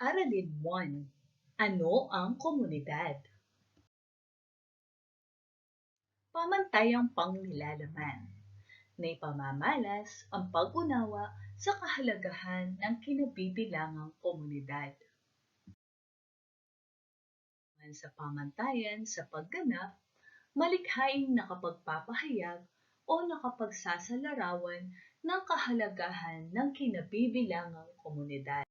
Aralin 1. Ano ang komunidad? Pamantayang pangnilalaman na ipamamalas ang pag-unawa sa kahalagahan ng kinabibilangang komunidad. Sa pamantayan sa pagganap, malikhaing nakapagpapahayag o nakapagsasalarawan ng kahalagahan ng kinabibilangang komunidad.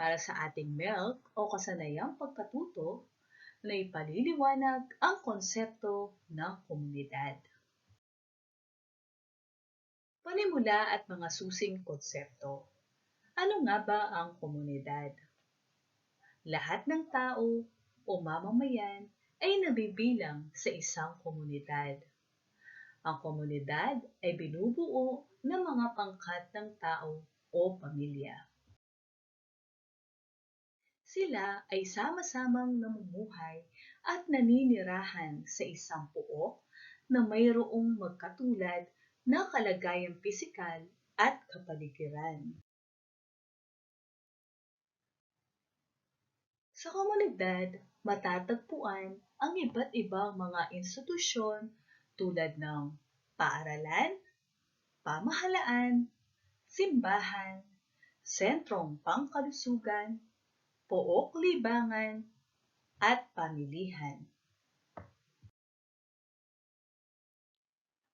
Para sa ating milk o kasanayang pagkatuto, na ipaliliwanag ang konsepto ng komunidad. Panimula at mga susing konsepto. Ano nga ba ang komunidad? Lahat ng tao o mamamayan ay nabibilang sa isang komunidad. Ang komunidad ay binubuo ng mga pangkat ng tao o pamilya. Sila ay sama-samang namumuhay at naninirahan sa isang pook na mayroong magkatulad na kalagayang pisikal at kapaligiran. Sa komunidad, matatagpuan ang iba't ibang mga institusyon tulad ng paaralan, pamahalaan, simbahan, sentrong pangkalusugan, pook libangan, at pamilihan.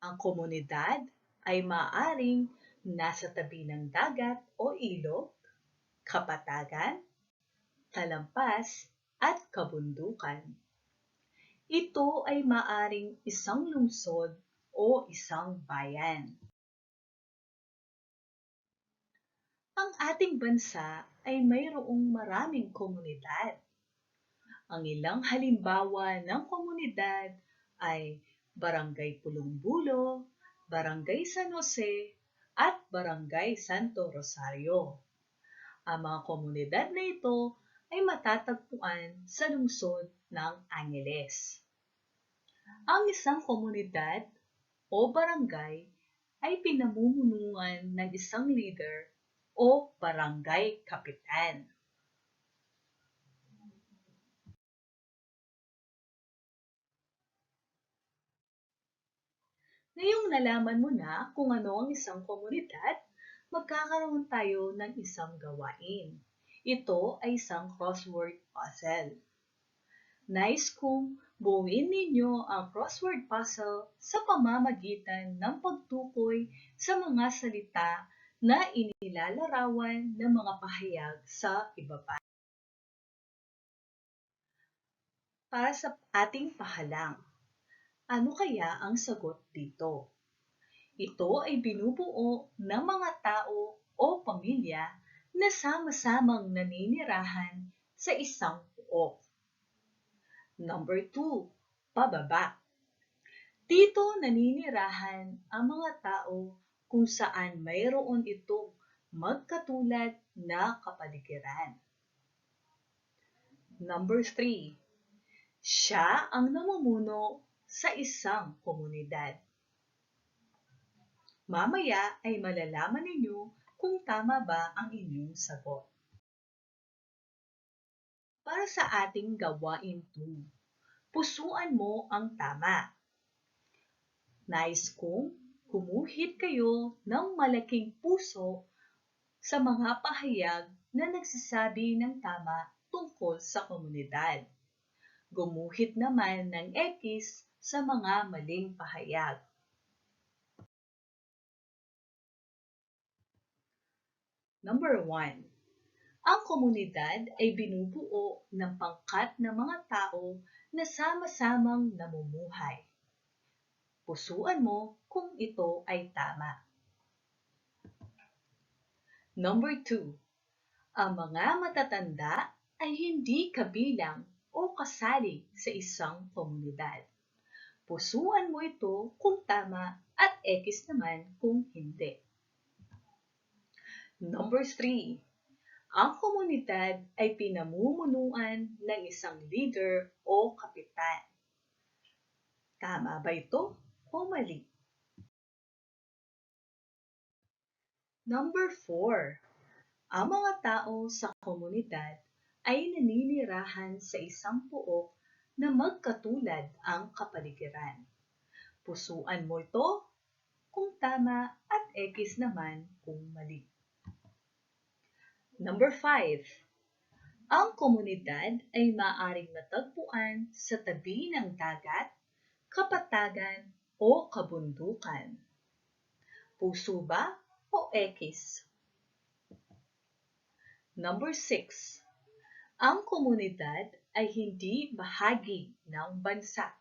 Ang komunidad ay maaring nasa tabi ng dagat o ilog, kapatagan, talampas, at kabundukan. Ito ay maaring isang lungsod o isang bayan. Ang ating bansa ay mayroong maraming komunidad. Ang ilang halimbawa ng komunidad ay Barangay Pulongbulo, Barangay San Jose, at Barangay Santo Rosario. Ang mga komunidad na ito ay matatagpuan sa lungsod ng Angeles. Ang isang komunidad o barangay ay pinamumunuan ng isang leader o barangay kapitan. Ngayong nalaman mo na kung ano ang isang komunidad, magkakaroon tayo ng isang gawain. Ito ay isang crossword puzzle. Nice kung buuin ninyo ang crossword puzzle sa pamamagitan ng pagtukoy sa mga salita na inilalarawan ng mga pahayag sa ibaba. Para sa ating pahalang, ano kaya ang sagot dito? Ito ay binubuo ng mga tao o pamilya na sama-samang naninirahan sa isang puok. Number 2, pababa. Dito naninirahan ang mga tao kung saan mayroon itong magkatulad na kapaligiran. Number 3, siya ang namumuno sa isang komunidad. Mamaya ay malalaman ninyo kung tama ba ang inyong sagot. Para sa ating gawain 2, pusuan mo ang tama. Nais kong gumuhit kayo ng malaking puso sa mga pahayag na nagsasabi ng tama tungkol sa komunidad. Gumuhit naman ng X sa mga maling pahayag. Number 1. Ang komunidad ay binubuo ng pangkat ng mga tao na sama-samang namumuhay. Pusuan mo kung ito ay tama. Number 2. Ang mga matatanda ay hindi kabilang o kasali sa isang komunidad. Pusuan mo ito kung tama at X naman kung hindi. Number 3. Ang komunidad ay pinamumunuan ng isang leader o kapitan. Tama ba ito o mali? Number 4. Ang mga tao sa komunidad ay naninirahan sa isang puok na magkatulad ang kapaligiran. Pusuan mo ito kung tama at X naman kung mali. Number 5. Ang komunidad ay maaring matagpuan sa tabi ng dagat, kapatagan o kabundukan. Puso ba o X? Number 6. Ang komunidad ay hindi bahagi ng bansa.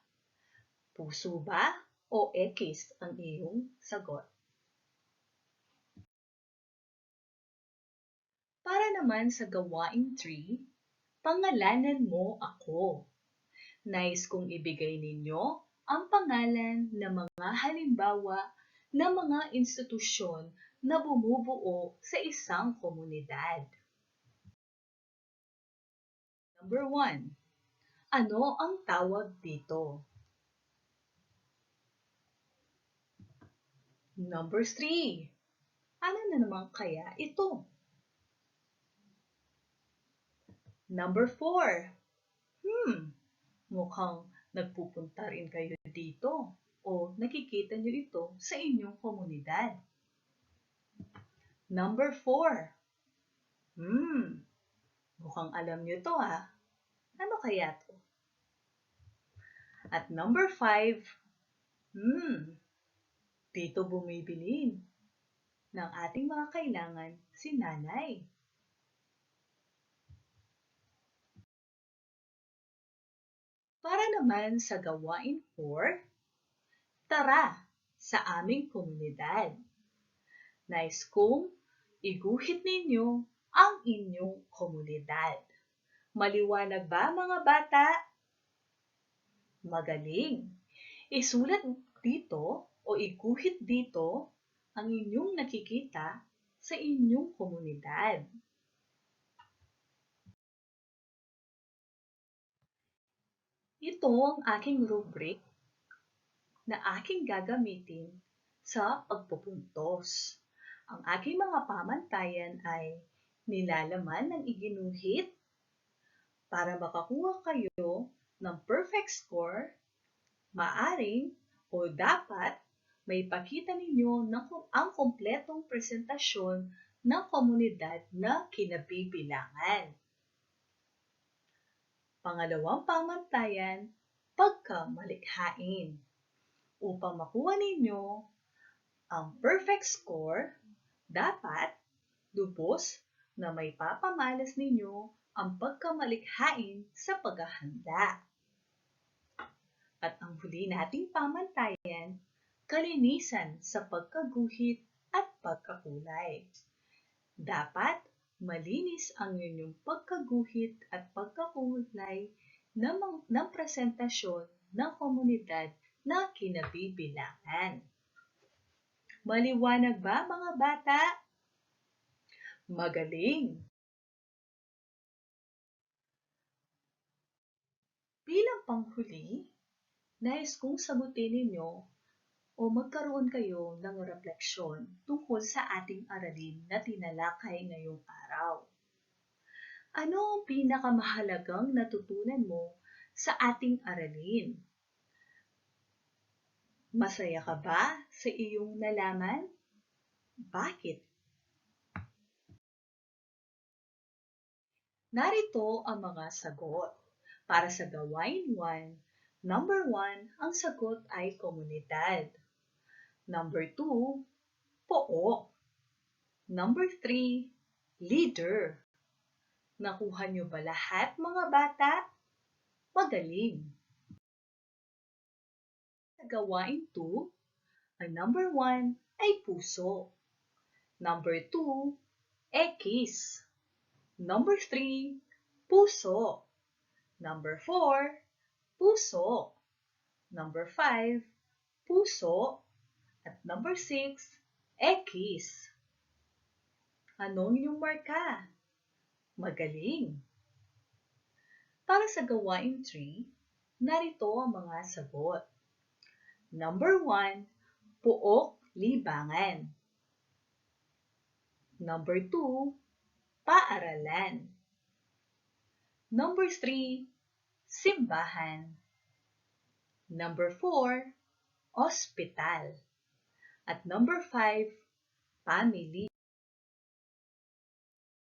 Puso ba o X ang iyong sagot? Para naman sa gawain 3, pangalanan mo ako. Nais kong ibigay ninyo ang pangalan ng mga halimbawa ng mga institusyon na bumubuo sa isang komunidad. Number 1. Ano ang tawag dito? Number 3. Ano na naman kaya ito? Number 4. Hmm, mukhang nagpupunta rin kayo dito o nakikita nyo ito sa inyong komunidad. Number 4. Hmm, mukhang alam nyo to ha. Ano kaya to? At number 5. Hmm, dito bumibili ng ating mga kailangan si nanay. Para naman sa gawain 4, tara sa aming komunidad. Nais kong iguhit ninyo ang inyong komunidad. Maliwanag ba mga bata? Magaling! Isulat dito o iguhit dito ang inyong nakikita sa inyong komunidad. Ito ang aking rubric na aking gagamitin sa pagpupuntos. Ang aking mga pamantayan ay nilalaman ng iginuhit para makakuha kayo ng perfect score, maaring o dapat may pakita ninyo ng ang kompletong presentasyon ng komunidad na kinabibilangan. Pangalawang pamantayan, pagkamalikhain. Upang makuha ninyo ang perfect score, dapat lubos na may papamalas ninyo ang pagkamalikhain sa paghahanda. At ang huli nating pamantayan, kalinisan sa pagkaguhit at pagkakulay. Dapat malinis ang inyong pagkaguhit at pagkakulay ng, ng presentasyon ng komunidad na kinabibilangan. Maliwanag ba mga bata? Magaling! Bilang panghuli, nais kong sagutin ninyo magkaroon kayo ng refleksyon tungkol sa ating aralin na tinalakay ngayong araw. Ano ang pinakamahalagang natutunan mo sa ating aralin? Masaya ka ba sa iyong nalaman? Bakit? Narito ang mga sagot. Para sa gawain 1, number 1, ang sagot ay komunidad. Number 2, pook. Number 3, leader. Nakuha niyo ba lahat mga bata? Magaling. Sa gawain 2, ang number 1 ay puso. Number 2, X. Number 3, puso. Number 4, puso. Number 5, puso. At number 6, X. Anong inyong marka? Magaling! Para sa gawain 3, narito ang mga sagot. Number 1, puok libangan. Number 2, paaralan. Number 3, simbahan. Number 4, ospital. At number 5, family.